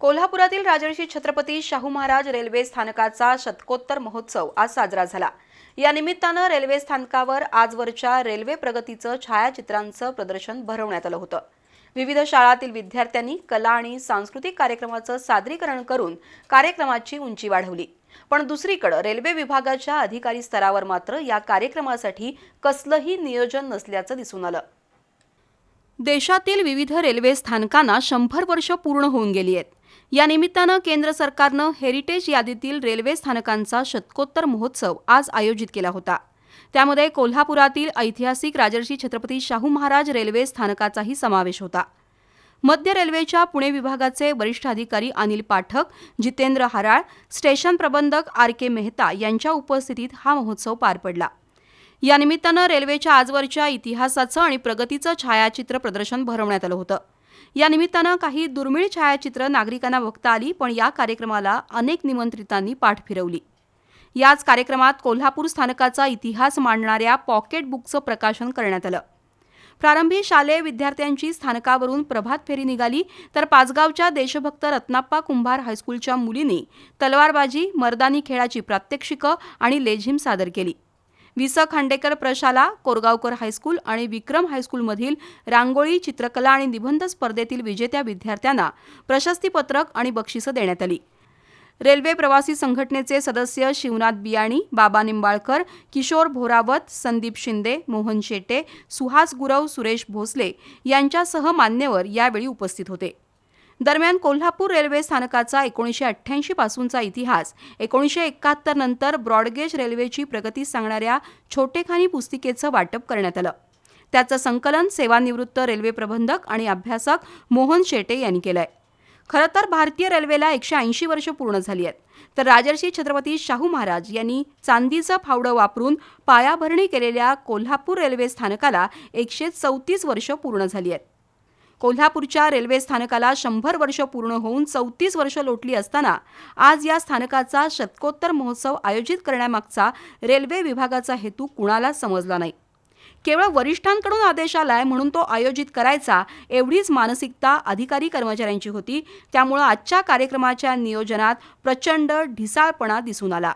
कोल्हापुरातील राजर्षी छत्रपती शाहू महाराज रेल्वे स्थानकाचा शतकोत्तर महोत्सव आज साजरा झाला. या निमित्तानं रेल्वे स्थानकावर आजवरच्या रेल्वे प्रगतीचं छायाचित्रांचं प्रदर्शन भरवण्यात आलं होतं. विविध शाळातील विद्यार्थ्यांनी कला आणि सांस्कृतिक कार्यक्रमाचं सादरीकरण करून कार्यक्रमाची उंची वाढवली. पण दुसरीकडे रेल्वे विभागाच्या अधिकारी स्तरावर मात्र या कार्यक्रमासाठी कसलंही नियोजन नसल्याचं दिसून आलं. देशातील विविध रेल्वे स्थानकांना शंभर वर्ष पूर्ण होऊन गेली आहेत. या निमित्तानं केंद्र सरकारनं हेरिटेज यादीतील रेल्वे स्थानकांचा शतकोत्तर महोत्सव आज आयोजित केला होता. त्यामध्ये कोल्हापुरातील ऐतिहासिक राजर्षी छत्रपती शाहू महाराज रेल्वे स्थानकाचाही समावेश होता. मध्य रेल्वेच्या पुणे विभागाचे वरिष्ठ अधिकारी अनिल पाठक जितेंद्र हराळ स्टेशन प्रबंधक आर के मेहता यांच्या उपस्थितीत हा महोत्सव पार पडला. या निमित्तानं रेल्वेच्या आजवरच्या इतिहासाचं आणि प्रगतीचं छायाचित्र प्रदर्शन भरवण्यात आलं होतं. या निमित्तानं काही दुर्मिळ छायाचित्र नागरिकांना बघता आली पण या कार्यक्रमाला अनेक निमंत्रितांनी पाठ फिरवली. याच कार्यक्रमात कोल्हापूर स्थानकाचा इतिहास मांडणाऱ्या पॉकेट बुकचं प्रकाशन करण्यात आलं. प्रारंभी शालेय विद्यार्थ्यांची स्थानकावरून प्रभात फेरी निघाली तर पाचगावच्या देशभक्त रत्नाप्पा कुंभार हायस्कूलच्या मुलींनी तलवारबाजी मर्दानी खेळाची प्रात्यक्षिकं आणि लेझिम सादर केली. वि स खांडेकर प्रशाला कोरगावकर हायस्कूल आणि विक्रम हायस्कूलमधील रांगोळी चित्रकला आणि निबंध स्पर्धेतील विजेत्या विद्यार्थ्यांना प्रशस्तीपत्रक आणि बक्षिसं देण्यात आली. रेल्वे प्रवासी संघटनेचे सदस्य शिवनाथ बियाणी बाबा निंबाळकर किशोर भोरावत संदीप शिंदे मोहन शेटे सुहास गुरव सुरेश भोसले यांच्यासह मान्यवर यावेळी उपस्थित होते. दरम्यान कोल्हापूर रेल्वे स्थानकाचा एकोणीसशे अठ्ठ्याऐंशी पासूनचा इतिहास एकोणीसशे एकाहत्तर नंतर ब्रॉडगेज रेल्वेची प्रगती सांगणाऱ्या छोटेखानी पुस्तिकेचं वाटप करण्यात आलं. त्याचं संकलन सेवानिवृत्त रेल्वे प्रबंधक आणि अभ्यासक मोहन शेटे यांनी केलंय. खरं तर भारतीय रेल्वेला एकशे ऐंशी वर्ष पूर्ण झाली आहेत. तर राजर्षी छत्रपती शाहू महाराज यांनी चांदीचं फावडं वापरून पायाभरणी केलेल्या कोल्हापूर रेल्वे स्थानकाला एकशे चौतीस वर्ष पूर्ण झाली आहेत. कोल्हापूरच्या रेल्वे स्थानकाला शंभर वर्ष पूर्ण होऊन चौतीस वर्ष लोटली असताना आज या स्थानकाचा शतकोत्तर महोत्सव आयोजित करण्यामागचा रेल्वे विभागाचा हेतू कुणाला समजला नाही. केवळ वरिष्ठांकडून आदेश आलाय म्हणून तो आयोजित करायचा एवढीच मानसिकता अधिकारी कर्मचाऱ्यांची होती. त्यामुळं आजच्या कार्यक्रमाच्या नियोजनात प्रचंड ढिसाळपणा दिसून आला.